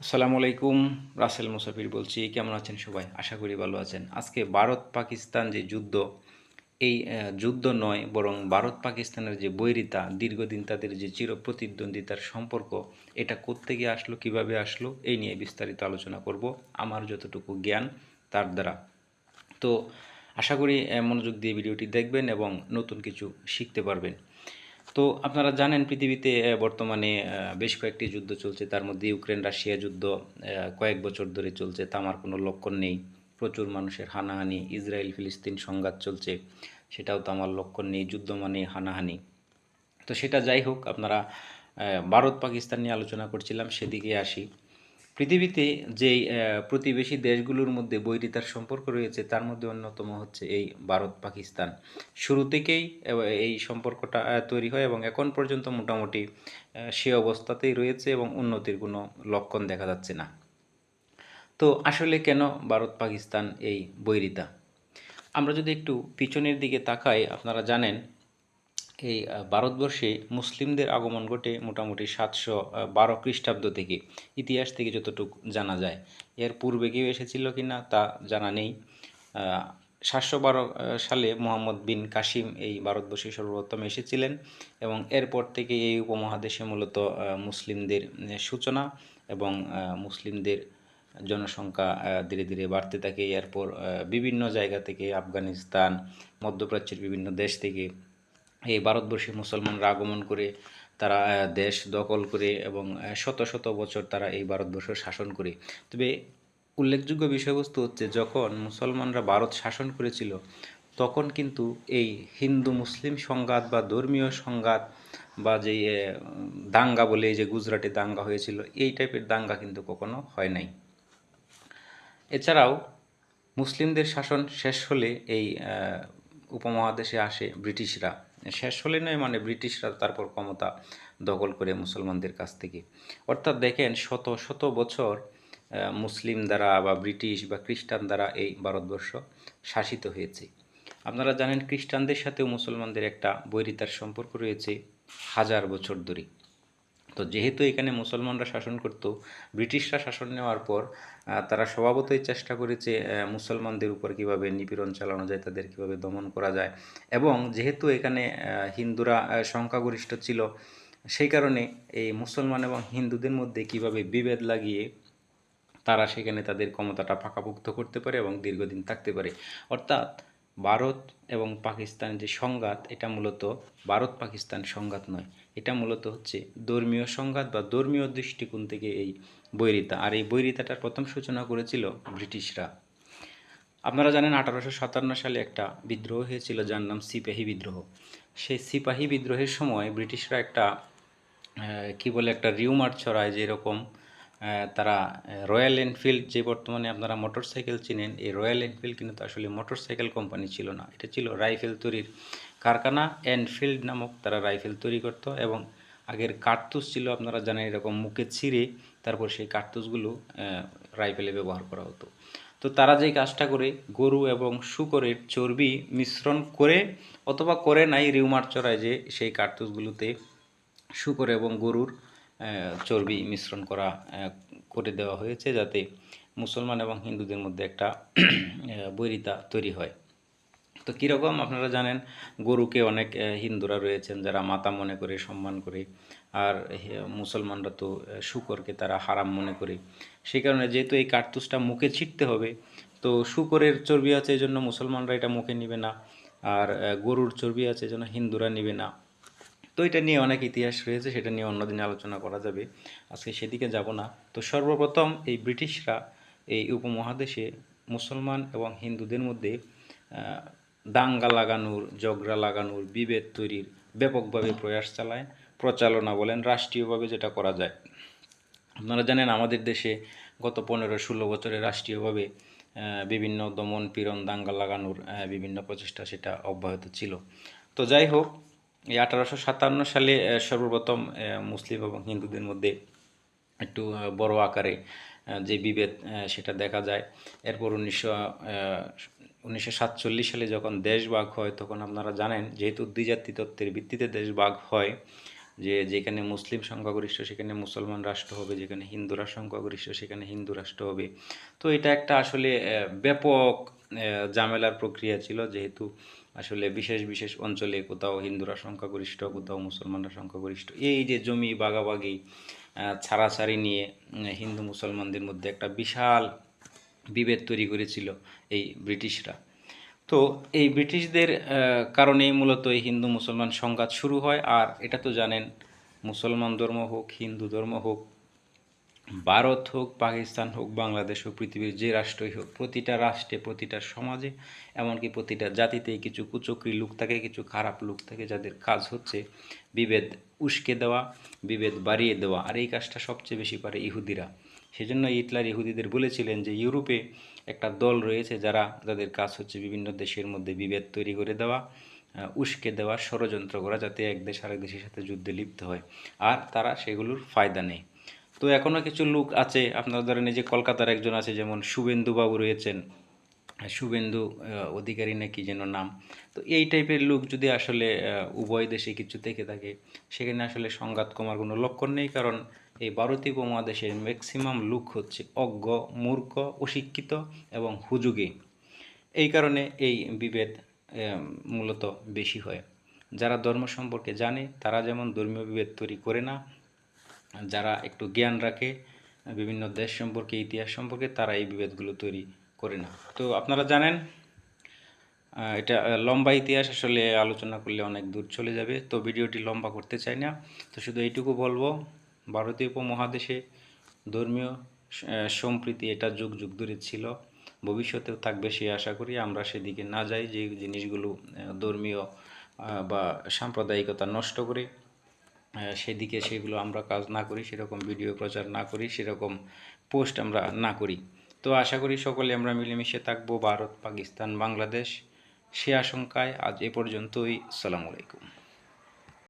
আসসালামু আলাইকুম, রাসেল মুসাফির বলছি। কেমন আছেন সবাই? আশা করি ভালো আছেন। আজকে ভারত পাকিস্তান যে যুদ্ধ, এই যুদ্ধ নয়, বরং ভারত পাকিস্তানের যে বৈরিতা, দীর্ঘদিন তাদের যে চির প্রতিদ্বন্দ্বিতার সম্পর্ক, এটা কোত্থেকে আসলো, কীভাবে আসলো, এই নিয়ে বিস্তারিত আলোচনা করব। আমার যতটুকু জ্ঞান, তার দ্বারা। তো, আশা করি মনোযোগ দিয়ে ভিডিওটি দেখবেন এবং নতুন কিছু শিখতে পারবেন। তো আপনারা জানেন পৃথিবীতে বর্তমানে বেশ কয়েকটি যুদ্ধ চলছে। তার মধ্যে ইউক্রেন, রাশিয়া যুদ্ধ কয়েক বছর ধরে চলছে। তামার কোনো লক্ষণ নেই। প্রচুর মানুষের হানাহানি, ইসরায়েল, ফিলিস্তিন সংঘাত চলছে। সেটাও তো আমার লক্ষণ নেই। যুদ্ধ মানে হানাহানি। তো সেটা যাই হোক, আপনারা ভারত পাকিস্তান নিয়ে আলোচনা করছিলাম সেদিকে আসি। পৃথিবীতে যেই প্রতিবেশী দেশগুলোর মধ্যে বৈরিতার সম্পর্ক রয়েছে, তার মধ্যে অন্যতম হচ্ছে এই ভারত, পাকিস্তান। শুরু থেকেই এই সম্পর্কটা তৈরি হয় এবং এখন পর্যন্ত মোটামুটি সে অবস্থাতেই রয়েছে এবং উন্নতির কোনো লক্ষণ দেখা যাচ্ছে না। তো আসলে কেন ভারত, পাকিস্তান এই বৈরিতা? আমরা যদি একটু পিছনের দিকে তাকাই, আপনারা জানেন এই ভারতবর্ষে মুসলিমদের আগমন ঘটে মোটামুটি সাতশো বারো খ্রিস্টাব্দ থেকে। ইতিহাস থেকে যতটুকু জানা যায়। এর পূর্বে কেউ এসেছিল কি না তা জানা নেই। সাতশো বারো সালে মোহাম্মদ বিন কাসিম এই ভারতবর্ষে সর্বপ্রথম এসেছিলেন এবং এরপর থেকে এই উপমহাদেশে মূলত মুসলিমদের সূচনা এবং মুসলিমদের জনসংখ্যা ধীরে ধীরে বাড়তে থাকে। এরপর বিভিন্ন জায়গা থেকে আফগানিস্তান, মধ্যপ্রাচ্যের বিভিন্ন দেশ থেকে এই ভারতবর্ষে মুসলমানরা আগমন করে তারা দেশ দখল করে এবং শত শত বছর তারা এই ভারতবর্ষ শাসন করে। তবে উল্লেখযোগ্য বিষয়বস্তু হচ্ছে, যখন মুসলমানরা ভারত শাসন করেছিল, তখন কিন্তু এই হিন্দু মুসলিম সংঘাত বা ধর্মীয় সংঘাত বা যে দাঙ্গা বলে যে গুজরাটে দাঙ্গা হয়েছিল, এই টাইপের দাঙ্গা কিন্তু কখনো হয় নাই। এছাড়াও মুসলিমদের শাসন শেষ হলে এই উপমহাদেশে আসে ব্রিটিশরা। শেষ হলে নয় মানে ব্রিটিশরা তারপর ক্ষমতা দখল করে মুসলমানদের কাছ থেকে। অর্থাৎ দেখেন শত শত বছর মুসলিম দ্বারা বা ব্রিটিশ বা খ্রিস্টান দ্বারা এই ভারতবর্ষ শাসিত হয়েছে। আপনারা জানেন খ্রিস্টানদের সাথেও মুসলমানদের একটা বৈরিতার সম্পর্ক রয়েছে হাজার বছর ধরে। তো যেহেতু এখানে মুসলমানরা শাসন করত, ব্রিটিশরা শাসন নেওয়ার পর তারা স্বভাবতই চেষ্টা করেছে মুসলমানদের উপর কীভাবে নিপীড়ন চালানো যায়, তাদের কীভাবে দমন করা যায়। এবং যেহেতু এখানে হিন্দুরা সংখ্যাগরিষ্ঠ ছিল, সেই কারণে এই মুসলমান এবং হিন্দুদের মধ্যে কীভাবে বিভেদ লাগিয়ে তারা সেখানে তাদের ক্ষমতাটা পাকাপোক্ত করতে পারে এবং দীর্ঘদিন থাকতে পারে। অর্থাৎ ভারত এবং পাকিস্তান যে সংঘাত, এটা মূলত ভারত পাকিস্তান সংঘাত নয়। এটা মূলত হচ্ছে ধর্মীয় সংঘাত বা ধর্মীয় দৃষ্টিকোণ থেকে এই বৈরিতা। আর এই বৈরিতাটার প্রথম সূচনা করেছিল ব্রিটিশরা। আপনারা জানেন আঠারোশো সাতান্ন সালে একটা বিদ্রোহ হয়েছিল যার নাম সিপাহী বিদ্রোহ। সেই সিপাহী বিদ্রোহের সময় ব্রিটিশরা একটা কি বলে, একটা রিউমার ছড়ায় যে এরকম তারা রয়্যাল এনফিল্ড যে বর্তমানে আপনারা মোটরসাইকেল চিনেন, এই রয়্যাল এনফিল্ড কিন্তু আসলে মোটরসাইকেল কোম্পানি ছিল না। এটা ছিল রাইফেল তৈরির কারখানা এনফিল্ড নামক তারা রাইফেল তৈরি করত এবং আগের কার্তুস ছিল, আপনারা জানেন এরকম মুখে ছিঁড়ে তারপর সেই কার্তুসগুলো রাইফেলে ব্যবহার করা হতো। তো তারা যেই কাজটা করে, গরু এবং শুকরের চর্বি মিশ্রণ করে অথবা করে নাই, রিউমার চড়ায় যে সেই কার্তুসগুলোতে শুকর এবং গরুর চর্বি মিশ্রণ করা করে দেওয়া হয়েছে যাতে মুসলমান এবং হিন্দুদের মধ্যে একটা বৈরিতা তৈরি হয়। তো কীরকম আপনারা জানেন, গরুকে অনেক হিন্দুরা রয়েছেন যারা মাতা মনে করে, সম্মান করে, আর মুসলমানরা তো শুকরকে তারা হারাম মনে করে। সেই কারণে যেহেতু এই কার্তুসটা মুখে ছিটতে হবে, তো শুকরের চর্বি আছে এই জন্য মুসলমানরা এটা মুখে নেবে না, আর গরুর চর্বি আছে এই জন্য হিন্দুরা নিবে না। তো এটা নিয়ে অনেক ইতিহাস রয়েছে, সেটা নিয়ে অন্যদিন আলোচনা করা যাবে। আজকে সেদিকে যাব না। তো সর্বপ্রথম এই ব্রিটিশরা এই উপমহাদেশে মুসলমান এবং হিন্দুদের মধ্যে দাঙ্গা লাগানোর জগড়া লাগানোর বিভেদ তৈরির ব্যাপকভাবে প্রয়াস চালায়। প্রচালনা বলেন, রাষ্ট্রীয়ভাবে যেটা করা যায়। আপনারা জানেন, আমাদের দেশে গত পনেরো ষোলো বছরে রাষ্ট্রীয়ভাবে বিভিন্ন দমন পীড়ন, দাঙ্গা লাগানোর বিভিন্ন প্রচেষ্টা সেটা অব্যাহত ছিল। তো যাই হোক এই আঠারোশো সাতান্ন সালে সর্বপ্রথম মুসলিম এবং হিন্দুদের মধ্যে একটু বড় আকারে যে বিভেদ সেটা দেখা যায়। এরপর উনিশশো উনিশশো সাতচল্লিশ সালে যখন দেশ ভাগ হয়, তখন আপনারা জানেন, যেহেতু দ্বিজাতি তত্ত্বের ভিত্তিতে দেশ ভাগ হয়, যে যেখানে মুসলিম সংখ্যাগরিষ্ঠ, সেখানে মুসলমান রাষ্ট্র হবে, যেখানে হিন্দুরা সংখ্যাগরিষ্ঠ, সেখানে হিন্দু রাষ্ট্র হবে। তো এটা একটা আসলে ব্যাপক ঝামেলার প্রক্রিয়া ছিল, যেহেতু আসলে বিশেষ বিশেষ অঞ্চলে কোথাও হিন্দুরা সংখ্যাগরিষ্ঠ, কোথাও মুসলমানরা সংখ্যাগরিষ্ঠ। এই যে জমি বাগাবাগি ছাড়াছাড়ি নিয়ে হিন্দু মুসলমানদের মধ্যে একটা বিশাল বিভেদ তৈরি করেছিল এই ব্রিটিশরা। তো এই ব্রিটিশদের কারণেই মূলত এই হিন্দু মুসলমান সংঘাত শুরু হয়। আর এটা তো জানেন, মুসলমান ধর্ম হোক, হিন্দু ধর্ম হোক ভারত হোক, পাকিস্তান হোক, বাংলাদেশ হোক, পৃথিবীর যে রাষ্ট্রই হোক, প্রতিটা রাষ্ট্রে, প্রতিটা সমাজে, এমনকি প্রতিটা জাতিতেই কিছু কুচক্রী লোক থাকে, কিছু খারাপ লোক থাকে যাদের কাজ হচ্ছে বিভেদ উস্কে দেওয়া, বিভেদ বাড়িয়ে দেওয়া। আর এই কাজটা সবচেয়ে বেশি পারে ইহুদিরা। সেজন্য হিটলার ইহুদিদের বলেছিলেন যে, ইউরোপে একটা দল রয়েছে যারা যাদের কাজ হচ্ছে বিভিন্ন দেশের মধ্যে বিভেদ তৈরি করে দেওয়া উস্কে দেওয়া ষড়যন্ত্র করা যাতে এক দেশ আরেক দেশের সাথে যুদ্ধে লিপ্ত হয়। আর তারা সেগুলোর ফায়দা নেয়। তো এখনও কিছু লোক আছে, আপনারা ধরেন এই যে কলকাতার একজন আছে, যেমন শুভেন্দু বাবু রয়েছেন। শুভেন্দু অধিকারী না কি যেন নাম। তো এই টাইপের লোক যদি আসলে উভয় দেশে কিছু থেকে থাকে, সেখানে আসলে সংঘাত কমার কোনো লক্ষণ নেই, কারণ এই ভারতীয় উপমহাদেশের ম্যাক্সিমাম লোক হচ্ছে অজ্ঞ, মূর্খ, অশিক্ষিত এবং হুজুগে। এই কারণে এই বিভেদ মূলত বেশি হয়। যারা ধর্ম সম্পর্কে জানে, তারা যেমন ধর্মীয় বিভেদ তৈরি করে না যারা একটু জ্ঞান রাখে, বিভিন্ন দেশ সম্পর্কে, ইতিহাস সম্পর্কে, তারা এই বিভেদগুলো তৈরি করে না। তো আপনারা জানেন এটা লম্বা ইতিহাস, আসলে আলোচনা করলে অনেক দূর চলে যাবে। তো ভিডিওটি লম্বা করতে চাই না। তো শুধু এইটুকু বলব, ভারতীয় উপমহাদেশে ধর্মীয় সম্প্রীতি এটা যুগ যুগ ধরে ছিল। ভবিষ্যতেও থাকবে সে আশা করি। আমরা সেদিকে না যাই, যে জিনিসগুলো ধর্মীয় বা সাম্প্রদায়িকতা নষ্ট করে সেদিকে সেগুলো আমরা কাজ না করি, সেরকম ভিডিও প্রচার না করি, সেরকম পোস্ট আমরা না করি। তো আশা করি সকলে আমরা মিলেমিশে থাকব, ভারত, পাকিস্তান, বাংলাদেশ, সে আশঙ্কায় আজ এ পর্যন্তই। সালামু আলাইকুম।